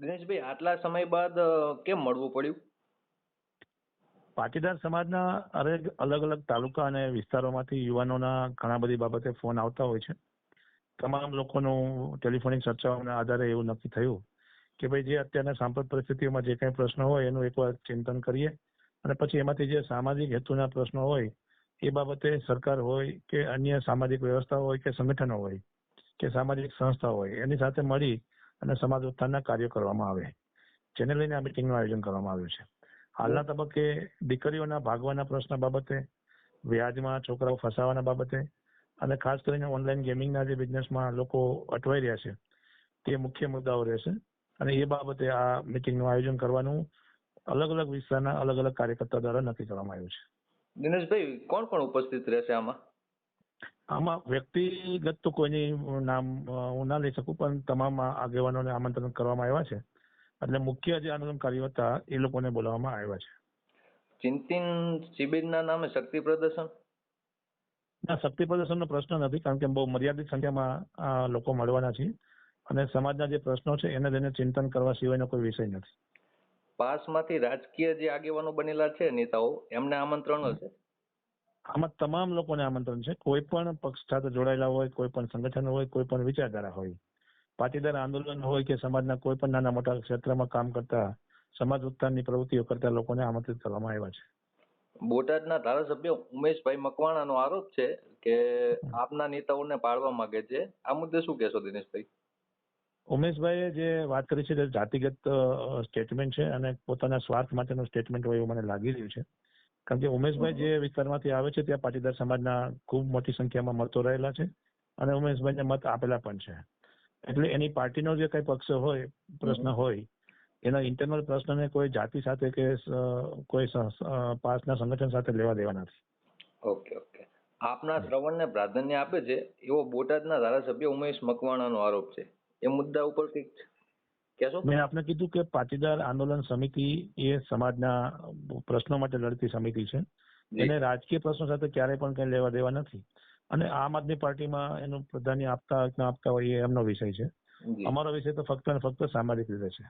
દિનેશભાઈ, આટલા સમય બાદ કેમ મળવું પડ્યું? પાટીદાર સમાજના અલગ અલગ તાલુકા અને વિસ્તારોમાંથી યુવાનોના ઘણા બધી બાબતે ફોન આવતા હોય છે. તમામ લોકોનું ટેલિફોનિક ચર્ચાઓના આધારે એવું નક્કી થયું કે ભાઈ, જે અત્યારના સાંપ્રત પરિસ્થિતિઓમાં જે કંઈ પ્રશ્નો હોય, એનું એકવાર ચિંતન કરીએ અને પછી એમાંથી જે સામાજિક હેતુના પ્રશ્નો હોય, એ બાબતે સરકાર હોય કે અન્ય સામાજિક વ્યવસ્થા હોય કે સંગઠનો હોય કે સામાજિક સંસ્થા હોય, એની સાથે મળી અને સમાજ ઉત્થાનના કાર્યો કરવામાં આવે. જેને લઈને આ મિટિંગનું આયોજન કરવામાં આવ્યું છે. હાલના તબક્કે દીકરીઓના ભાગવાના પ્રશ્ન બાબતે, વ્યાજમાં છોકરાઓ ફસાવાના બાબતે અને ખાસ કરીને ઓનલાઈન ગેમિંગના જે બિઝનેસમાં લોકો અટવાઈ રહ્યા છે, તે મુખ્ય મુદ્દાઓ રહેશે. અને એ બાબતે આ મિટિંગનું આયોજન કરવાનું અલગ અલગ વિસ્તારના અલગ અલગ કાર્યકર્તા દ્વારા નક્કી કરવામાં આવ્યું છે. દિનેશભાઈ, કોણ કોણ ઉપસ્થિત રહેશે આમાં? આમાં વ્યક્તિગત તો કોઈની નામ હું ના લઈ શકું પણ તમામ આગેવાનોને આમંત્રણ કરવામાં આવ્યા છે. એટલે મુખ્ય જે આંદોલનકારીઓ હતા એ લોકોને બોલાવવામાં આવ્યા છે. ચિંતિન શિબિરના નામે શક્તિ પ્રદર્શન? ના શક્તિ પ્રદર્શનનો પ્રશ્ન નથી કારણ કે બહુ મર્યાદિત સંખ્યામાં લોકો મળવાના છે. અને સમાજના જે પ્રશ્નો છે એને લઈને ચિંતન કરવા સિવાયનો કોઈ વિષય નથી. પાસમાંથી રાજકીય જે આગેવાનો બનેલા છે નેતાઓ એમને આમંત્રણ હશે આમાં તમામ લોકોને આમંત્રણ છે. કોઈ પણ પક્ષ સાથે જોડાયેલા હોય કોઈ પણ સંગઠન હોય કોઈ પણ વિચારધારા હોય. પાટીદાર આંદોલન હોય કે સમાજના કોઈ પણ નાના મોટા ક્ષેત્રમાં કામ કરતા સમાજ ઉત્થાનની પ્રવૃત્તિઓ કરતા લોકોને આમંત્રિત કરવામાં આવ્યા છે. બોટાદના ધારાસભ્ય ઉમેશભાઈ મકવાણાનો આરોપ છે કે આપના નેતાઓને પાડવા માંગે છે. આ મુદ્દે શું કહેશો દિનેશભાઈ? ઉમેશભાઈએ જે વાત કરી છે તે જાતિગત સ્ટેટમેન્ટ છે અને પોતાના સ્વાર્થ માટેનું સ્ટેટમેન્ટ હોય એવું મને લાગી રહ્યું છે. કારણ કે ઉમેશભાઈ જે વિસ્તારમાંથી આવે છે ત્યાં પાટીદાર સમાજના ખૂબ મોટી સંખ્યામાં મતો રહેલા છે અને ઉમેશભાઈને મત આપેલા પણ છે. એટલે એની પાર્ટીનો જે કઈ પક્ષ હોય પ્રશ્ન હોય એના ઇન્ટરનલ પ્રશ્નને કોઈ જાતિ સાથે કે કોઈ પાસના સંગઠન સાથે લેવા દેવા નથી ઓકે ઓકે. આપના શ્રવણને પ્રાધાન્ય આપે છે એવો બોટાદના ધારાસભ્ય ઉમેશ મકવાણાનો આરોપ છે. એ મુદ્દા ઉપર કંઈક કહેશો મેં આપને કીધું કે પાટીદાર આંદોલન સમિતિ એ સમાજના પ્રશ્નો માટે લડતી સમિતિ છે. એને રાજકીય પ્રશ્નો સાથે ક્યારેય પણ કઈ લેવા દેવા નથી. અને આમ આદમી પાર્ટીમાં એનું પ્રાધાન્ય આપતા ના આપતા હોય એ એમનો વિષય છે. અમારો વિષય તો ફક્ત ને ફક્ત સામાજિક રીતે છે.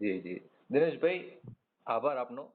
જી જી. દિનેશભાઈ આભાર આપનો.